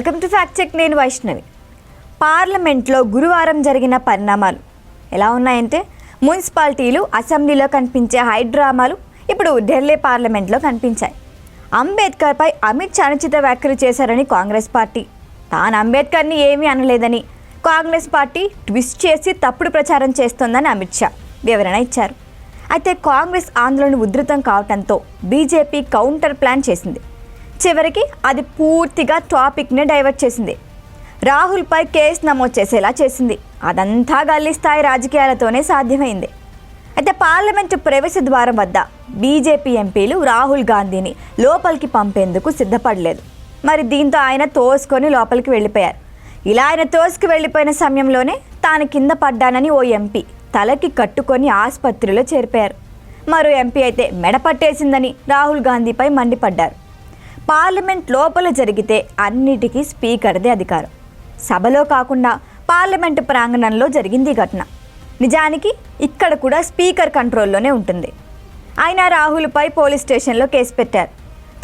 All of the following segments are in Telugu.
Welcome to fact check. నేను వైష్ణవి. పార్లమెంట్లో గురువారం జరిగిన పరిణామాలు ఎలా ఉన్నాయంటే మున్సిపాలిటీలు అసెంబ్లీలో కనిపించే హైడ్రామాలు ఇప్పుడు ఢిల్లీ పార్లమెంట్లో కనిపించాయి. అంబేద్కర్పై అమిత్ షా అనుచిత వ్యాఖ్యలు చేశారని కాంగ్రెస్ పార్టీ. తాను అంబేద్కర్ని ఏమీ అనలేదని కాంగ్రెస్ పార్టీ ట్విస్ట్ చేసి తప్పుడు ప్రచారం చేస్తోందని అమిత్ షా వివరణ ఇచ్చారు. అయితే కాంగ్రెస్ ఆందోళన ఉధృతం కావడంతో బీజేపీ కౌంటర్ ప్లాన్ చేసింది. చివరికి అది పూర్తిగా టాపిక్ని డైవర్ట్ చేసింది. రాహుల్పై కేసు నమోదు చేసేలా చేసింది. అదంతా గల్లీ స్థాయి రాజకీయాలతోనే సాధ్యమైంది. అయితే పార్లమెంటు ప్రవేశ ద్వారం వద్ద బీజేపీ ఎంపీలు రాహుల్ గాంధీని లోపలికి పంపేందుకు సిద్ధపడలేదు. మరి దీంతో ఆయన తోసుకొని లోపలికి వెళ్ళిపోయారు. ఇలా ఆయన తోసుకు వెళ్ళిపోయిన సమయంలోనే తాను కింద పడ్డానని ఓ ఎంపీ తలకి కట్టుకొని ఆసుపత్రిలో చేరిపోయారు. మరో ఎంపీ అయితే మెడ పట్టేసిందని రాహుల్ గాంధీపై మండిపడ్డారు. పార్లమెంట్ లోపల జరిగితే అన్నిటికీ స్పీకర్దే అధికారం. సభలో కాకుండా పార్లమెంటు ప్రాంగణంలో జరిగింది ఈ ఘటన. నిజానికి ఇక్కడ కూడా స్పీకర్ కంట్రోల్లోనే ఉంటుంది. ఆయన రాహుల్పై పోలీస్ స్టేషన్లో కేసు పెట్టారు.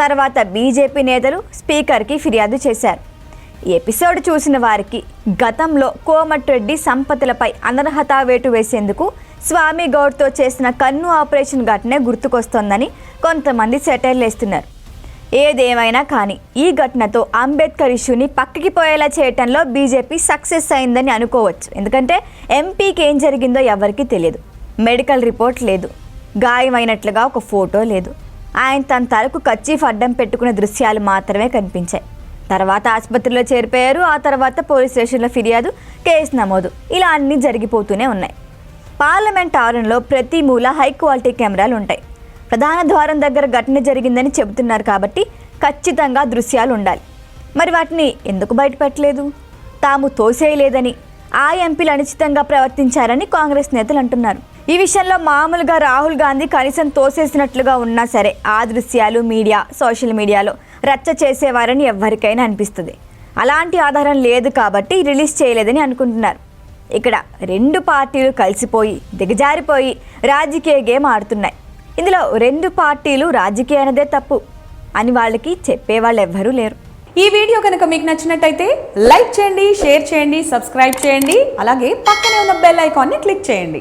తర్వాత బీజేపీ నేతలు స్పీకర్కి ఫిర్యాదు చేశారు. ఎపిసోడ్ చూసిన వారికి గతంలో కోమటిరెడ్డి సంపతులపై అనర్హత వేటు వేసేందుకు స్వామి గౌడ్తో చేసిన కన్ను ఆపరేషన్ ఘటనే గుర్తుకొస్తోందని కొంతమంది సెటైర్లు వేస్తున్నారు ఏదేమైనా కానీ ఈ ఘటనతో అంబేద్కర్ ఇష్యూని పక్కకి పోయేలా చేయటంలో బీజేపీ సక్సెస్ అయిందని అనుకోవచ్చు. ఎందుకంటే ఎంపీకి ఏం జరిగిందో ఎవరికీ తెలియదు. మెడికల్ రిపోర్ట్ లేదు. గాయమైనట్లుగా ఒక ఫోటో లేదు. ఆయన తన తలకు కచ్చీఫ్ అడ్డం పెట్టుకునే దృశ్యాలు మాత్రమే కనిపించాయి. తర్వాత ఆసుపత్రిలో చేరిపోయారు. ఆ తర్వాత పోలీస్ స్టేషన్లో ఫిర్యాదు కేసు నమోదు ఇలా అన్నీ జరిగిపోతూనే ఉన్నాయి. పార్లమెంట్ ఆవరణలో ప్రతి మూల హై క్వాలిటీ కెమెరాలు ఉంటాయి. ప్రధాన ద్వారం దగ్గర ఘటన జరిగిందని చెబుతున్నారు కాబట్టి ఖచ్చితంగా దృశ్యాలు ఉండాలి. మరి వాటిని ఎందుకు బయటపెట్టలేదు తాము తోసేయలేదని ఆ ఎంపీలు అనుచితంగా ప్రవర్తించారని కాంగ్రెస్ నేతలు అంటున్నారు. ఈ విషయంలో మామూలుగా రాహుల్ గాంధీ కనీసం తోసేసినట్లుగా ఉన్నా సరే ఆ దృశ్యాలు మీడియా సోషల్ మీడియాలో రచ్చ చేసేవారని ఎవరికైనా అనిపిస్తుంది. అలాంటి ఆధారం లేదు కాబట్టి రిలీజ్ చేయలేదని అనుకుంటున్నారు. ఇక్కడ రెండు పార్టీలు కలిసిపోయి దిగజారిపోయి రాజకీయ గేమ్ ఆడుతున్నాయి. ఇందులో రెండు పార్టీలు రాజకీయ తప్పు అని వాళ్ళకి చెప్పేవాళ్ళు ఎవ్వరూ లేరు. ఈ వీడియో కనుక మీకు నచ్చినట్టయితే లైక్ చేయండి షేర్ చేయండి సబ్స్క్రైబ్ చేయండి అలాగే పక్కనే ఉన్న బెల్ ఐకాన్ని క్లిక్ చేయండి.